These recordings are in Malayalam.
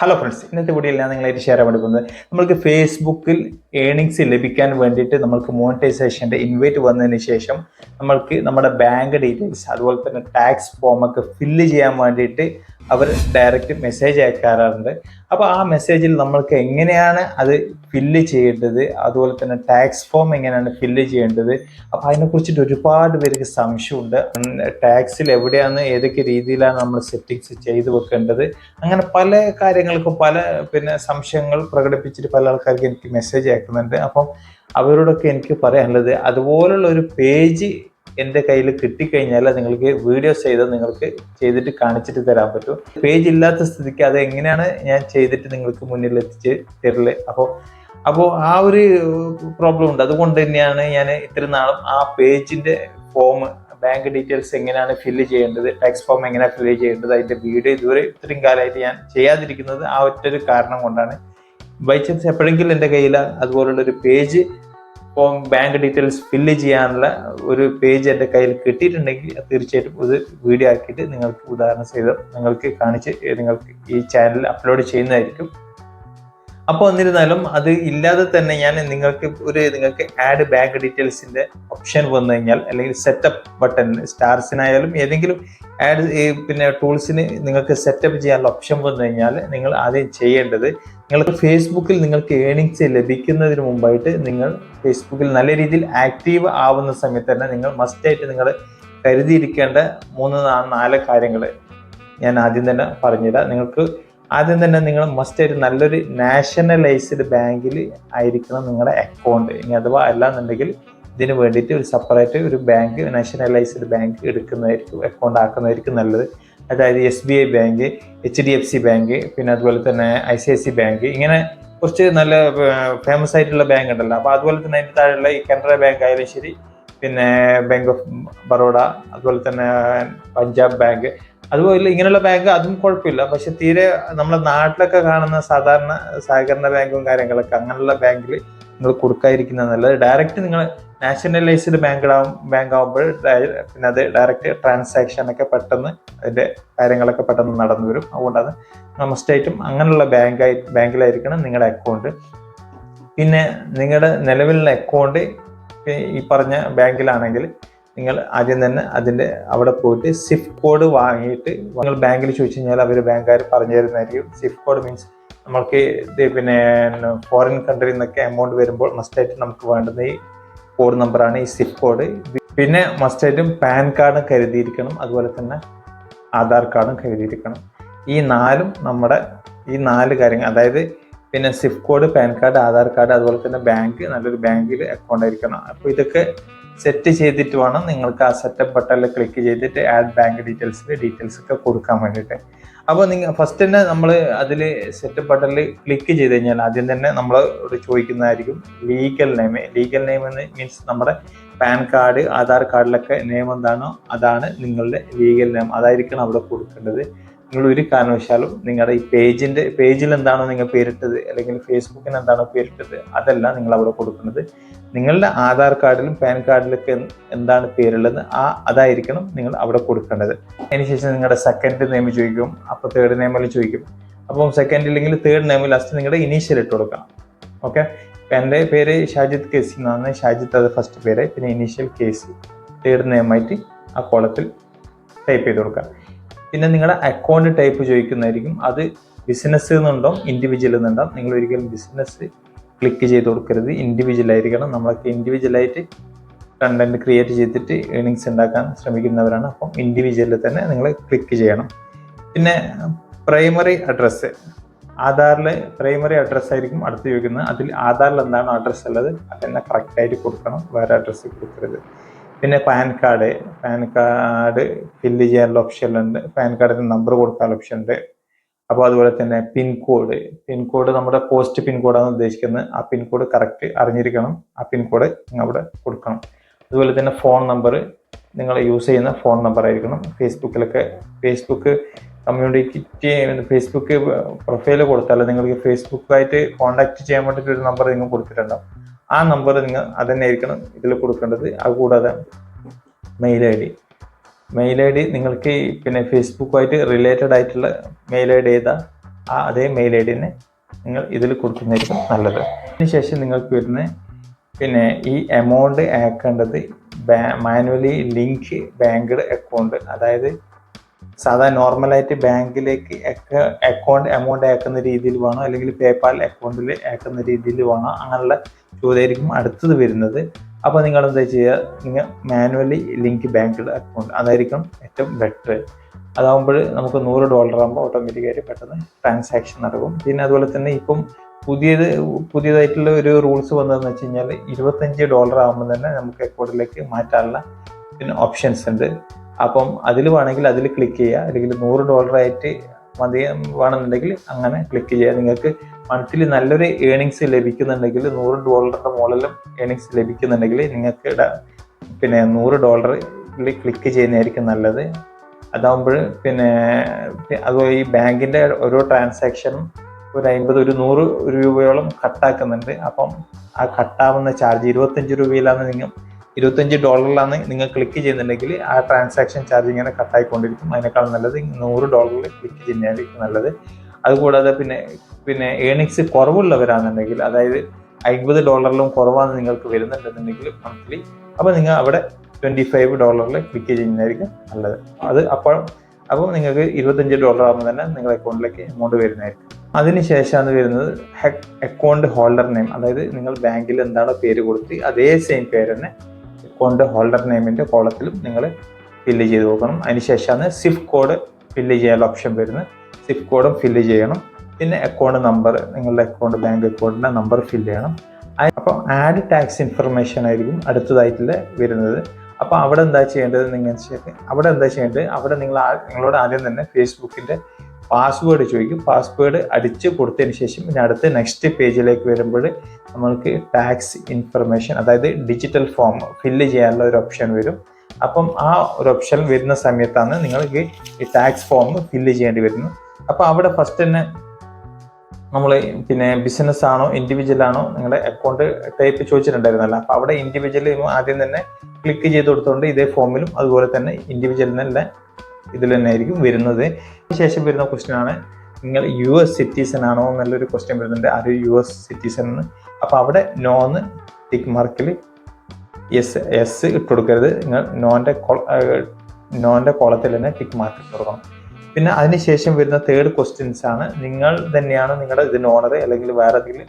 ഹലോ ഫ്രണ്ട്സ് ഇന്നത്തെ വീഡിയോയിൽ ഞാൻ നിങ്ങളായിട്ട് ഷെയർ ചെയ്യാൻ എടുക്കുന്നത് നമ്മൾക്ക് ഫേസ്ബുക്കിൽ ഏണിങ്സ് ലഭിക്കാൻ വേണ്ടിയിട്ട് നമ്മൾക്ക് മോണിറ്റൈസേഷന്റെ ഇൻവൈറ്റ് വന്നതിന് ശേഷം നമ്മൾക്ക് നമ്മുടെ ബാങ്ക് ഡീറ്റെയിൽസ് അതുപോലെ തന്നെ ടാക്സ് ഫോമൊക്കെ ഫില്ല് ചെയ്യാൻ വേണ്ടിയിട്ട് അവർ ഡയറക്റ്റ് മെസ്സേജ് അയക്കാറുണ്ട്. അപ്പോൾ ആ മെസ്സേജിൽ നമ്മൾക്ക് എങ്ങനെയാണ് അത് ഫില്ല് ചെയ്യേണ്ടത്? അതുപോലെ തന്നെ ടാക്സ് ഫോം എങ്ങനെയാണ് ഫില്ല് ചെയ്യേണ്ടത്? അപ്പോൾ അതിനെക്കുറിച്ചിട്ട് ഒരുപാട് പേർക്ക് സംശയമുണ്ട്. ടാക്സിൽ എവിടെയാണ് ഏതൊക്കെ രീതിയിലാണ് നമ്മൾ സെറ്റിങ്സ് ചെയ്ത് വെക്കേണ്ടത്? അങ്ങനെ പല കാര്യങ്ങൾക്കും പല പിന്നെ സംശയങ്ങൾ പ്രകടിപ്പിച്ചിട്ട് പല ആൾക്കാർക്ക് എനിക്ക് മെസ്സേജ് അയക്കുന്നുണ്ട്. അപ്പം അവരോടൊക്കെ എനിക്ക് പറയാനുള്ളത് അതുപോലുള്ള ഒരു പേജ് എന്റെ കയ്യിൽ കിട്ടിക്കഴിഞ്ഞാൽ നിങ്ങൾക്ക് വീഡിയോസ് ചെയ്ത് നിങ്ങൾക്ക് ചെയ്തിട്ട് കാണിച്ചിട്ട് തരാൻ പറ്റും. പേജ് ഇല്ലാത്ത സ്ഥിതിക്ക് അത് എങ്ങനെയാണ് ഞാൻ ചെയ്തിട്ട് നിങ്ങൾക്ക് മുന്നിൽ എത്തിച്ച് തരൽ? അപ്പോൾ അപ്പോൾ ആ ഒരു പ്രോബ്ലം ഉണ്ട്. അതുകൊണ്ട് തന്നെയാണ് ഞാൻ ഇത്ര നാളും ആ പേജിന്റെ ഫോം ബാങ്ക് ഡീറ്റെയിൽസ് എങ്ങനെയാണ് ഫില്ല് ചെയ്യേണ്ടത് ടാക്സ് ഫോം എങ്ങനെയാണ് ഫില്ല് ചെയ്യേണ്ടത് അതിന്റെ വീഡിയോ ഇതുവരെ ഇത്രയും കാലമായിട്ട് ഞാൻ ചെയ്യാതിരിക്കുന്നത് ആ ഒറ്റൊരു കാരണം കൊണ്ടാണ്. ബൈ ചാൻസ് എപ്പോഴെങ്കിലും എന്റെ കയ്യിൽ അതുപോലുള്ള ഒരു page form bank details fill ചെയ്യാനുള്ള ഒരു പേജ് എന്റെ കയ്യിൽ കിട്ടിയിട്ടുണ്ടെങ്കിൽ തീർച്ചയായിട്ടും ഇത് വീഡിയോ ആക്കിയിട്ട് നിങ്ങൾക്ക് ഉദാഹരണം സഹിതം നിങ്ങൾക്ക് കാണിച്ച് നിങ്ങൾക്ക് ഈ ചാനലിൽ അപ്ലോഡ് ചെയ്യുന്നതായിരിക്കും. അപ്പോൾ എന്നിരുന്നാലും അത് ഇല്ലാതെ തന്നെ ഞാൻ നിങ്ങൾക്ക് ഒരു നിങ്ങൾക്ക് ആഡ് ബാങ്ക് ഡീറ്റെയിൽസിന്റെ ഓപ്ഷൻ വന്നു കഴിഞ്ഞാൽ അല്ലെങ്കിൽ സെറ്റപ്പ് ബട്ടൺ സ്റ്റാർസിനായാലും ഏതെങ്കിലും ആഡ് പിന്നെ ടൂൾസിന് നിങ്ങൾക്ക് സെറ്റപ്പ് ചെയ്യാനുള്ള ഓപ്ഷൻ വന്നു കഴിഞ്ഞാൽ നിങ്ങൾ ആദ്യം ചെയ്യേണ്ടത് നിങ്ങൾക്ക് ഫേസ്ബുക്കിൽ നിങ്ങൾക്ക് ഏണിങ്സ് ലഭിക്കുന്നതിന് മുമ്പായിട്ട് നിങ്ങൾ ഫേസ്ബുക്കിൽ നല്ല രീതിയിൽ ആക്റ്റീവ് ആവുന്ന സമയത്ത് തന്നെ നിങ്ങൾ മസ്റ്റായിട്ട് നിങ്ങൾ കരുതിയിരിക്കേണ്ട മൂന്ന് നാല് കാര്യങ്ങൾ ഞാൻ ആദ്യം തന്നെ പറഞ്ഞുതരാം. നിങ്ങൾക്ക് ആദ്യം തന്നെ നിങ്ങൾ മസ്റ്റ് ആയിട്ട് നല്ലൊരു നാഷണലൈസ്ഡ് ബാങ്കിൽ ആയിരിക്കണം നിങ്ങളുടെ അക്കൗണ്ട് ഇനി അഥവാ അല്ലാന്നുണ്ടെങ്കിൽ ഇതിന് വേണ്ടിയിട്ട് ഒരു സെപ്പറേറ്റ് ഒരു ബാങ്ക് നാഷണലൈസ്ഡ് ബാങ്ക് എടുക്കുന്നതായിരിക്കും അക്കൗണ്ട് ആക്കുന്നതായിരിക്കും നല്ലത്. അതായത് S B I bank H D F C bank പിന്നെ അതുപോലെ തന്നെ I C I C bank ഇങ്ങനെ കുറച്ച് നല്ല ഫേമസ് ആയിട്ടുള്ള ബാങ്ക് ഉണ്ടല്ലോ. അപ്പോൾ അതുപോലെ തന്നെ അതിന്റെ താഴെയുള്ള ഈ കനറ ബാങ്ക് ആയാലും ശരി പിന്നെ ബാങ്ക് ഓഫ് ബറോഡ അതുപോലെ തന്നെ പഞ്ചാബ് ബാങ്ക് അതുപോലെ ഇങ്ങനെയുള്ള ബാങ്ക് അതും കുഴപ്പമില്ല. പക്ഷെ തീരെ നമ്മുടെ നാട്ടിലൊക്കെ കാണുന്ന സാധാരണ സഹകരണ ബാങ്കും കാര്യങ്ങളൊക്കെ അങ്ങനെയുള്ള ബാങ്കിൽ നിങ്ങൾ കൊടുക്കാതിരിക്കുന്നത് നല്ലത്. ഡയറക്റ്റ് നിങ്ങൾ നാഷണലൈസ്ഡ് ബാങ്ക് ആവും ബാങ്ക് ആകുമ്പോൾ പിന്നെ അത് ഡയറക്റ്റ് ട്രാൻസാക്ഷൻ ഒക്കെ പെട്ടെന്ന് അതിന്റെ കാര്യങ്ങളൊക്കെ പെട്ടെന്ന് നടന്നു വരും. അതുകൊണ്ടാണ് മസ്റ്റായിട്ടും അങ്ങനെയുള്ള ബാങ്കായി ബാങ്കിലായിരിക്കണം നിങ്ങളുടെ അക്കൗണ്ട് പിന്നെ നിങ്ങളുടെ നിലവിലുള്ള അക്കൗണ്ട് ഈ പറഞ്ഞ ബാങ്കിലാണെങ്കിൽ നിങ്ങൾ ആദ്യം തന്നെ അതിന്റെ അവിടെ പോയിട്ട് സിഫ് കോഡ് വാങ്ങിയിട്ട് നിങ്ങൾ ബാങ്കിൽ ചോദിച്ചു കഴിഞ്ഞാൽ അവർ ബാങ്കുകാർ പറഞ്ഞു തരുന്നതായിരിക്കും. സിഫ് കോഡ് മീൻസ് നമ്മൾക്ക് പിന്നെ ഫോറിൻ കൺട്രിയിൽ നിന്നൊക്കെ എമൗണ്ട് വരുമ്പോൾ മസ്റ്റായിട്ട് നമുക്ക് വേണ്ടുന്ന ഈ കോഡ് നമ്പറാണ് ഈ സിഫ് കോഡ് പിന്നെ മസ്റ്റായിട്ടും പാൻ കാർഡും കരുതിയിരിക്കണം. അതുപോലെ തന്നെ ആധാർ കാർഡും കരുതിയിരിക്കണം. ഈ നാലും നമ്മുടെ ഈ നാല് കാര്യങ്ങൾ അതായത് പിന്നെ സിഫ് code PAN card Aadhaar card അതുപോലെ തന്നെ ബാങ്ക് നല്ലൊരു ബാങ്കിൽ അക്കൗണ്ട് ആയിരിക്കണം. അപ്പോൾ ഇതൊക്കെ സെറ്റ് ചെയ്തിട്ട് വേണം നിങ്ങൾക്ക് ആ സെറ്റപ്പ് ബട്ടണിൽ ക്ലിക്ക് ചെയ്തിട്ട് ആഡ് ബാങ്ക് ഡീറ്റെയിൽസിൽ ഡീറ്റെയിൽസ് ഒക്കെ കൊടുക്കാൻ വേണ്ടിയിട്ട്. അപ്പോൾ നിങ്ങൾ ഫസ്റ്റ് തന്നെ നമ്മൾ അതിൽ സെറ്റപ്പ് ബട്ടണിൽ ക്ലിക്ക് ചെയ്ത് കഴിഞ്ഞാൽ ആദ്യം തന്നെ നമ്മൾ ചോദിക്കുന്നതായിരിക്കും ലീഗൽ നെയിം ലീഗൽ നെയിം എന്ന് മീൻസ് നമ്മുടെ പാൻ കാർഡ് ആധാർ കാർഡിലൊക്കെ നെയിം എന്താണോ അതാണ് നിങ്ങളുടെ ലീഗൽ നെയിം അതായിരിക്കണം അവിടെ കൊടുക്കേണ്ടത്. നിങ്ങൾ ഒരു കാരണവശാലും നിങ്ങളുടെ ഈ പേജിന്റെ പേജിൽ എന്താണോ നിങ്ങൾ പേരിട്ടത് അല്ലെങ്കിൽ ഫേസ്ബുക്കിന് എന്താണോ പേരിട്ടത് അതെല്ലാം നിങ്ങൾ അവിടെ കൊടുക്കുന്നത്. നിങ്ങളുടെ ആധാർ കാർഡിലും പാൻ കാർഡിലൊക്കെ എന്താണ് പേരുള്ളത്? ആ അതായിരിക്കണം നിങ്ങൾ അവിടെ കൊടുക്കേണ്ടത്. അതിനുശേഷം നിങ്ങളുടെ സെക്കൻഡ് നെയിം ചോദിക്കും അപ്പോൾ തേർഡ് നെയിമിൽ ചോദിക്കും. അപ്പം സെക്കൻഡ് ഇല്ലെങ്കിൽ തേർഡ് നെയിമിൽ ലാസ്റ്റ് നിങ്ങളുടെ ഇനീഷ്യൽ ഇട്ട് കൊടുക്കണം. ഓക്കെ എന്റെ പേര് ഷാജിദ് കേസി എന്നാണ്. ഷാജിദ് അത് ഫസ്റ്റ് പേര് പിന്നെ ഇനീഷ്യൽ കേസ് തേർഡ് നെയിമായിട്ട് ആ കോളത്തിൽ ടൈപ്പ് ചെയ്ത് കൊടുക്കുക. പിന്നെ നിങ്ങളുടെ അക്കൗണ്ട് ടൈപ്പ് ചോദിക്കുന്നതായിരിക്കും. അത് ബിസിനസ് എന്നുണ്ടോ ഇൻഡിവിജ്വൽ എന്നുണ്ടോ നിങ്ങൾ ഒരിക്കലും ബിസിനസ് ക്ലിക്ക് ചെയ്ത് കൊടുക്കരുത്. ഇൻഡിവിജ്വൽ ആയിരിക്കണം. നമ്മളൊക്കെ ഇൻഡിവിജ്വൽ ആയിട്ട് കണ്ടന്റ് ക്രിയേറ്റ് ചെയ്തിട്ട് ഏണിങ്സ് ഉണ്ടാക്കാൻ ശ്രമിക്കുന്നവരാണ്. അപ്പം ഇൻഡിവിജ്വലിൽ തന്നെ നിങ്ങൾ ക്ലിക്ക് ചെയ്യണം. പിന്നെ പ്രൈമറി അഡ്രസ്സ് ആധാറിൽ പ്രൈമറി അഡ്രസ്സ് ആയിരിക്കും അടുത്ത് ചോദിക്കുന്നത്. അതിൽ ആധാറിൽ എന്താണോ അഡ്രസ്സ് ഉള്ളത് അത് തന്നെ കറക്റ്റായിട്ട് കൊടുക്കണം. വേറെ അഡ്രസ്സ് കൊടുക്കരുത്. പിന്നെ PAN card. PAN card fill ചെയ്യാനുള്ള ഓപ്ഷൻ ഉണ്ട്. പാൻ കാർഡിന് നമ്പർ കൊടുക്കാനുള്ള ഓപ്ഷൻ ഉണ്ട്. അപ്പോൾ അതുപോലെ തന്നെ പിൻകോഡ് പിൻകോഡ് നമ്മുടെ പോസ്റ്റ് പിൻകോഡാണ് ഉദ്ദേശിക്കുന്നത്. ആ പിൻകോഡ് കറക്റ്റ് അറിഞ്ഞിരിക്കണം. ആ പിൻകോഡ് നിങ്ങൾ അവിടെ കൊടുക്കണം. അതുപോലെ തന്നെ ഫോൺ നമ്പർ നിങ്ങൾ യൂസ് ചെയ്യുന്ന ഫോൺ നമ്പർ ആയിരിക്കണം. ഫേസ്ബുക്കിലൊക്കെ ഫേസ്ബുക്ക് കമ്മ്യൂണിറ്റി ഫേസ്ബുക്ക് പ്രൊഫൈൽ കൊടുത്താൽ നിങ്ങൾക്ക് ഫേസ്ബുക്കായിട്ട് കോൺടാക്ട് ചെയ്യാൻ വേണ്ടിയിട്ട് ഒരു നമ്പർ നിങ്ങൾ കൊടുത്തിട്ടുണ്ടാവും. ആ നമ്പർ നിങ്ങൾ അതന്നെ ആയിരിക്കണം ഇതിൽ കൊടുക്കേണ്ടത്. അതുകൂടാതെ mail I D mail I D നിങ്ങൾക്ക് പിന്നെ ഫേസ്ബുക്കുമായിട്ട് റിലേറ്റഡ് ആയിട്ടുള്ള മെയിൽ ഐ ഡി ഏതാ? ആ അതേ മെയിൽ ഐ ഡിനെ നിങ്ങൾ ഇതിൽ കൊടുക്കുന്നതായിരിക്കും നല്ലത്. അതിനുശേഷം നിങ്ങൾക്ക് വരുന്ന പിന്നെ ഈ എമൗണ്ട് അയക്കേണ്ടത് മാനുവലി ലിങ്ക് ബാങ്ക്ഡ് അക്കൗണ്ട് അതായത് സാധാ നോർമലായിട്ട് ബാങ്കിലേക്ക് അക്കൗണ്ട് എമൗണ്ട് ആക്കുന്ന രീതിയിൽ വേണോ? അല്ലെങ്കിൽ പേപ്പാൽ അക്കൗണ്ടിൽ ആക്കുന്ന രീതിയിൽ വേണോ? അങ്ങനെയുള്ള ചോദ്യമായിരിക്കും അടുത്തത് വരുന്നത്. അപ്പോൾ നിങ്ങൾ എന്താ ചെയ്യുക നിങ്ങൾ മാനുവലി ലിങ്ക് ബാങ്ക് അക്കൗണ്ട് അതായിരിക്കും ഏറ്റവും ബെറ്റർ അതാകുമ്പോൾ നമുക്ക് നൂറ് ഡോളർ ആകുമ്പോൾ ഓട്ടോമാറ്റിക്കായിട്ട് പെട്ടെന്ന് ട്രാൻസാക്ഷൻ നടക്കും. പിന്നെ അതുപോലെ തന്നെ ഇപ്പം പുതിയത് പുതിയതായിട്ടുള്ള ഒരു റൂൾസ് വന്നതെന്ന് വെച്ച് കഴിഞ്ഞാൽ ഇരുപത്തഞ്ച് ഡോളർ ആകുമ്പോൾ തന്നെ നമുക്ക് അക്കൗണ്ടിലേക്ക് മാറ്റാനുള്ള പിന്നെ ഓപ്ഷൻസ് ഉണ്ട്. അപ്പം അതിൽ വേണമെങ്കിൽ അതിൽ ക്ലിക്ക് ചെയ്യുക. അല്ലെങ്കിൽ നൂറ് ഡോളർ ആയിട്ട് മതി വേണമെന്നുണ്ടെങ്കിൽ അങ്ങനെ ക്ലിക്ക് ചെയ്യുക നിങ്ങൾക്ക് മന്ത്ലി നല്ലൊരു ഏണിങ്സ് ലഭിക്കുന്നുണ്ടെങ്കിൽ നൂറ് ഡോളറിന്റെ മുകളിലും ഏണിങ്സ് ലഭിക്കുന്നുണ്ടെങ്കിൽ നിങ്ങൾക്ക് പിന്നെ നൂറ് ഡോളറിൽ ക്ലിക്ക് ചെയ്യുന്നതായിരിക്കും നല്ലത്. അതാകുമ്പോൾ പിന്നെ അത് ഈ ബാങ്കിന്റെ ഓരോ ട്രാൻസാക്ഷനും ഒരു അമ്പത് ഒരു നൂറ് രൂപയോളം കട്ടാക്കുന്നുണ്ട് അപ്പം ആ കട്ടാവുന്ന ചാർജ് ഇരുപത്തഞ്ച് രൂപയിലാണ് നിങ്ങൾ ഇരുപത്തഞ്ച് ഡോളറിലാണ് നിങ്ങൾ ക്ലിക്ക് ചെയ്യുന്നുണ്ടെങ്കിൽ ആ ട്രാൻസാക്ഷൻ ചാർജ് ഇങ്ങനെ കട്ടായിക്കൊണ്ടിരിക്കും അതിനേക്കാൾ നല്ലത് നൂറ് ഡോളറിൽ ക്ലിക്ക് ചെയ്യുന്നതായിരിക്കും നല്ലത്. അതുകൂടാതെ പിന്നെ പിന്നെ ഏണിങ്സ് കുറവുള്ളവരാണെന്നുണ്ടെങ്കിൽ അതായത് അൻപത് ഡോളറിലും കുറവാണ് നിങ്ങൾക്ക് വരുന്നുണ്ടെന്നുണ്ടെങ്കിൽ മന്ത്ലി അപ്പോൾ നിങ്ങൾ അവിടെ ട്വന്റി ഫൈവ് ഡോളറിൽ ക്ലിക്ക് ചെയ്യുന്നതായിരിക്കും നല്ലത്. അത് അപ്പോൾ അപ്പോൾ നിങ്ങൾക്ക് ഇരുപത്തഞ്ച് ഡോളർ ആകുമ്പോൾ തന്നെ നിങ്ങളുടെ അക്കൗണ്ടിലേക്ക് എമൗണ്ട് വരുന്നതായിരിക്കും. അതിനുശേഷമാണ് വരുന്നത് അക്കൗണ്ട് ഹോൾഡർ നെയിം അതായത് നിങ്ങൾ ബാങ്കിൽ എന്താണോ പേര് കൊടുത്ത് അതേ സെയിം പേര് തന്നെ അക്കൗണ്ട് ഹോൾഡർ നെയിമിന്റെ കോളത്തിലും നിങ്ങൾ ഫില്ല് ചെയ്ത് നോക്കണം. അതിനുശേഷമാണ് സിഫ് കോഡ് ഫില്ല് ചെയ്യാനുള്ള ഓപ്ഷൻ വരുന്നത്. സിഫ് കോഡും ഫില്ല് ചെയ്യണം. പിന്നെ അക്കൗണ്ട് നമ്പർ നിങ്ങളുടെ അക്കൗണ്ട് ബാങ്ക് അക്കൗണ്ടിന്റെ നമ്പർ ഫില്ല് ചെയ്യണം. അപ്പോൾ ആഡ് ടാക്സ് ഇൻഫർമേഷൻ ആയിരിക്കും അടുത്തതായിട്ടുള്ള വരുന്നത്. അപ്പോൾ അവിടെ എന്താ ചെയ്യേണ്ടത് നിങ്ങൾ അവിടെ എന്താ ചെയ്യേണ്ടത്? അവിടെ നിങ്ങൾ നിങ്ങളോട് ആദ്യം തന്നെ ഫേസ്ബുക്കിന്റെ പാസ്വേഡ് ചോദിക്കും. പാസ്വേഡ് അടിച്ച് കൊടുത്തതിന് ശേഷം പിന്നെ അടുത്ത നെക്സ്റ്റ് പേജിലേക്ക് വരുമ്പോൾ നമ്മൾക്ക് ടാക്സ് ഇൻഫർമേഷൻ അതായത് ഡിജിറ്റൽ ഫോം ഫില്ല് ചെയ്യാനുള്ള ഒരു ഓപ്ഷൻ വരും. അപ്പം ആ ഒരു ഓപ്ഷൻ വരുന്ന സമയത്താണ് നിങ്ങൾക്ക് ഈ ടാക്സ് ഫോം ഫില്ല് ചെയ്യേണ്ടി വരുന്നത്. അപ്പോൾ അവിടെ ഫസ്റ്റ് തന്നെ നമ്മൾ പിന്നെ ബിസിനസ് ആണോ ഇൻഡിവിജ്വൽ ആണോ നിങ്ങളുടെ അക്കൗണ്ട് ടൈപ്പ് ചോദിച്ചിട്ടുണ്ടായിരുന്നല്ലോ. അപ്പോൾ അവിടെ ഇൻഡിവിജ്വൽ ആദ്യം തന്നെ ക്ലിക്ക് ചെയ്ത് കൊടുത്തുകൊണ്ട് ഇതേ ഫോമിലും അതുപോലെ തന്നെ ഇൻഡിവിജ്വൽ തന്നെ ഇതിൽ തന്നെ ആയിരിക്കും വരുന്നത്. ശേഷം വരുന്ന ക്വസ്റ്റ്യൻ ആണ്. നിങ്ങൾ യു എസ് സിറ്റിസൺ ആണോ എന്നുള്ളൊരു ക്വസ്റ്റ്യൻ വരുന്നുണ്ട്. അത് യു എസ് സിറ്റിസൺ എന്ന്? അപ്പോൾ അവിടെ നോ എന്ന് ടിക്ക് മാർക്കിൽ എസ് എസ് ഇട്ട് കൊടുക്കരുത്. നിങ്ങൾ നോന്റെ നോന്റെ കോളത്തിൽ തന്നെ ടിക്ക് മാർക്ക് ഇട്ട് കൊടുക്കണം. പിന്നെ അതിനുശേഷം വരുന്ന തേർഡ് ക്വസ്റ്റ്യൻസ് ആണ്. നിങ്ങൾ തന്നെയാണ് നിങ്ങളുടെ ഇതിന് ഓണർ അല്ലെങ്കിൽ വേറെ ഏതെങ്കിലും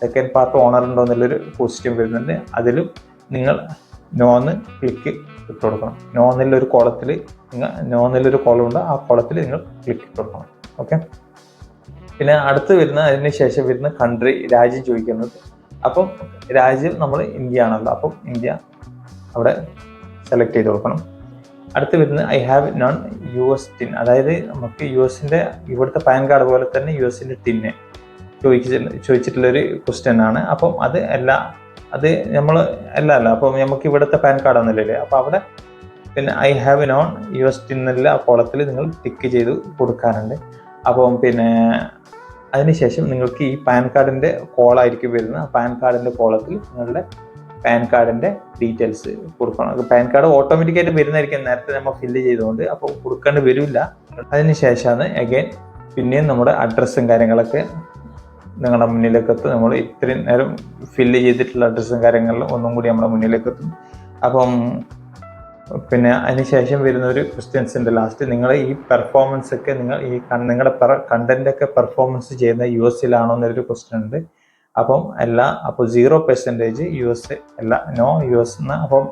സെക്കൻഡ് പാർട്ട് ഓണർ ഉണ്ടോ എന്നുള്ളൊരു ക്വസ്റ്റ്യൻ വരുന്നുണ്ട്. അതിലും നിങ്ങൾ നോന്ന് ക്ലിക്ക് ഇട്ട് കൊടുക്കണം. നോന്നിലൊരു കോളത്തിൽ നിങ്ങൾ നോന്നിലൊരു കോളം ഉണ്ട്. ആ കോളത്തിൽ നിങ്ങൾ ക്ലിക്ക് ഇട്ട് കൊടുക്കണം. ഓക്കെ പിന്നെ അടുത്ത് വരുന്ന അതിന് ശേഷം വരുന്ന കൺട്രി രാജ്യം ചോദിക്കുന്നത്. അപ്പം രാജ്യം നമ്മൾ ഇന്ത്യ ആണല്ലോ. അപ്പം ഇന്ത്യ അവിടെ സെലക്ട് ചെയ്ത് കൊടുക്കണം. അടുത്ത് വരുന്നത് I have non U S TIN അതായത് നമുക്ക് യു എസിന്റെ ഇവിടുത്തെ പാൻ കാർഡ് പോലെ തന്നെ യു എസിന്റെ ടിന്നെ ചോദിച്ചിട്ടുള്ള ചോദിച്ചിട്ടുള്ളൊരു ക്വസ്റ്റ്യൻ ആണ്. അപ്പം അത് എല്ലാ അത് നമ്മൾ അല്ല അല്ല. അപ്പം നമുക്ക് ഇവിടുത്തെ പാൻ കാർഡ് ഒന്നുമില്ലല്ലേ? അപ്പോൾ അവിടെ പിന്നെ I have non U S T എന്നുള്ള ആ കോളത്തിൽ നിങ്ങൾ ടിക്ക് ചെയ്ത് കൊടുക്കാനുണ്ട്. അപ്പം പിന്നെ അതിനുശേഷം നിങ്ങൾക്ക് ഈ പാൻ കാർഡിന്റെ കോളായിരിക്കും വരുന്നത്. പാൻ കാർഡിന്റെ കോളത്തിൽ നിങ്ങളുടെ പാൻ കാർഡിന്റെ ഡീറ്റെയിൽസ് കൊടുക്കണം. പാൻ കാർഡ് ഓട്ടോമാറ്റിക്കായിട്ട് വരുന്നതായിരിക്കും. നേരത്തെ നമ്മൾ ഫില്ല് ചെയ്തുകൊണ്ട് അപ്പോൾ കൊടുക്കേണ്ടി വരില്ല. അതിനുശേഷമാണ് അഗൈൻ പിന്നെയും നമ്മുടെ അഡ്രസ്സും കാര്യങ്ങളൊക്കെ നിങ്ങളുടെ മുന്നിലേക്ക് എത്തും നമ്മൾ ഇത്രയും നേരം ഫില്ല് ചെയ്തിട്ടുള്ള അഡ്രസ്സും കാര്യങ്ങളിലും ഒന്നും കൂടി നമ്മുടെ മുന്നിലേക്ക് എത്തും അപ്പം പിന്നെ അതിനുശേഷം വരുന്ന ഒരു ക്വസ്റ്റ്യൻസ് ഉണ്ട്. ലാസ്റ്റ് നിങ്ങൾ ഈ പെർഫോമൻസ് ഒക്കെ നിങ്ങൾ ഈ നിങ്ങളുടെ കണ്ടന്റ് ഒക്കെ പെർഫോമൻസ് ചെയ്യുന്ന യു എസിലാണോ എന്നൊരു ക്വസ്റ്റ്യൻ ഉണ്ട്. അപ്പം എല്ലാ അപ്പോൾ സീറോ പെർസെന്റേജ് യു എസ് അല്ല നോ യു എസ് എന്ന് അപ്പം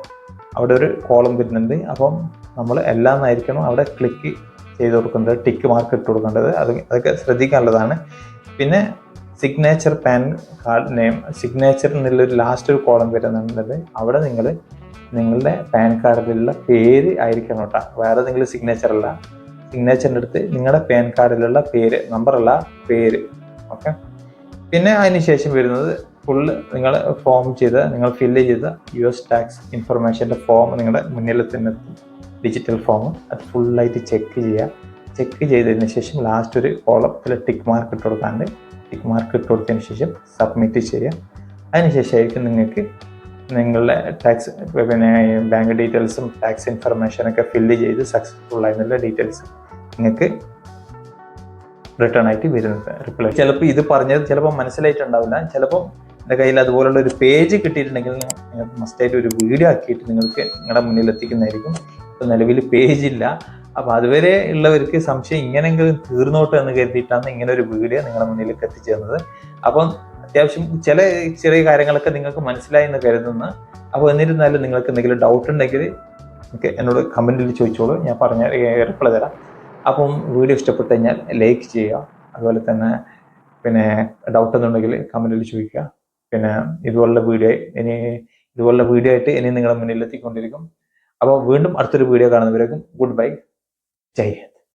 അവിടെ ഒരു കോളം വരുന്നുണ്ട്. അപ്പം നമ്മൾ എല്ലാം അവിടെ ക്ലിക്ക് ചെയ്ത് കൊടുക്കേണ്ടത് ടിക്ക് മാർക്ക് ഇട്ട് കൊടുക്കേണ്ടത്. അത് അതൊക്കെ ശ്രദ്ധിക്കാനുള്ളതാണ്. പിന്നെ signature PAN card name signature എന്നുള്ളൊരു ലാസ്റ്റ് ഒരു കോളം വരുന്നുണ്ട് അവിടെ നിങ്ങൾ നിങ്ങളുടെ പാൻ കാർഡിലുള്ള പേര് ആയിരിക്കണം കേട്ടോ. വേറെ നിങ്ങൾ സിഗ്നേച്ചർ അല്ല സിഗ്നേച്ചറിന്റെ അടുത്ത് നിങ്ങളുടെ പാൻ കാർഡിലുള്ള പേര് നമ്പറല്ല പേര്. ഓക്കെ പിന്നെ അതിനുശേഷം വരുന്നത് ഫുള്ള് നിങ്ങൾ ഫോം ചെയ്ത നിങ്ങൾ ഫില്ല് ചെയ്ത യു എസ് ടാക്സ് ഇൻഫർമേഷന്റെ ഫോം നിങ്ങളുടെ മുന്നിൽ തന്നെ ഡിജിറ്റൽ ഫോം അത് ഫുള്ളായിട്ട് ചെക്ക് ചെയ്യുക. ചെക്ക് ചെയ്തതിന് ശേഷം ലാസ്റ്റ് ഒരു കോളത്തിൽ ടിക്ക് മാർക്ക് ഇട്ട് കൊടുക്കാണ്ട് ടിക്ക് മാർക്ക് ഇട്ട് കൊടുത്തതിന് ശേഷം സബ്മിറ്റ് ചെയ്യുക. അതിനുശേഷമായിരിക്കും നിങ്ങൾക്ക് നിങ്ങളുടെ ടാക്സ് പിന്നെ ബാങ്ക് ഡീറ്റെയിൽസും ടാക്സ് ഇൻഫർമേഷനൊക്കെ ഫില്ല് ചെയ്ത് സക്സസ്ഫുൾ ആയിരുന്നുള്ള ഡീറ്റെയിൽസ് നിങ്ങൾക്ക് റിട്ടേൺ ആയിട്ട് വരുന്നത് റിപ്ലൈ ചിലപ്പോൾ ഇത് പറഞ്ഞത് ചിലപ്പോൾ മനസ്സിലായിട്ടുണ്ടാവില്ല. ചിലപ്പോൾ എന്റെ കയ്യിൽ അതുപോലുള്ള ഒരു പേജ് കിട്ടിയിട്ടുണ്ടെങ്കിൽ നിങ്ങൾക്ക് മസ്റ്റായിട്ട് ഒരു വീഡിയോ ആക്കിയിട്ട് നിങ്ങൾക്ക് നിങ്ങളുടെ മുന്നിൽ എത്തിക്കുന്നതായിരിക്കും. ഇപ്പം നിലവിൽ പേജില്ല അപ്പോൾ അതുവരെ ഉള്ളവർക്ക് സംശയം ഇങ്ങനെങ്കിലും തീർന്നോട്ടെ എന്ന് കരുതിയിട്ടാണ് ഇങ്ങനെ ഒരു വീഡിയോ നിങ്ങളുടെ മുന്നിലേക്ക് എത്തിച്ചേർന്നത്. അപ്പം അത്യാവശ്യം ചില ചെറിയ കാര്യങ്ങളൊക്കെ നിങ്ങൾക്ക് മനസ്സിലായി എന്ന് കരുതുന്നു. അപ്പോൾ എന്നിരുന്നാലും നിങ്ങൾക്ക് എന്തെങ്കിലും ഡൗട്ട് ഉണ്ടെങ്കിൽ എനിക്ക് എന്നോട് കമന്റിൽ ചോദിച്ചോളൂ. ഞാൻ പറഞ്ഞ റിപ്ലൈ തരാം. അപ്പം വീഡിയോ ഇഷ്ടപ്പെട്ട് കഴിഞ്ഞാൽ ലൈക്ക് ചെയ്യുക. അതുപോലെ തന്നെ പിന്നെ ഡൗട്ട് എന്നുണ്ടെങ്കിൽ കമന്റിൽ ചോദിക്കുക. പിന്നെ ഇതുപോലുള്ള വീഡിയോ ഇനി ഇതുപോലുള്ള വീഡിയോ ആയിട്ട് ഇനി നിങ്ങളുടെ മുന്നിൽ എത്തിക്കൊണ്ടിരിക്കും. അപ്പോൾ വീണ്ടും അടുത്തൊരു വീഡിയോ കാണുന്നവരേക്കും ഗുഡ് ബൈ Chạy.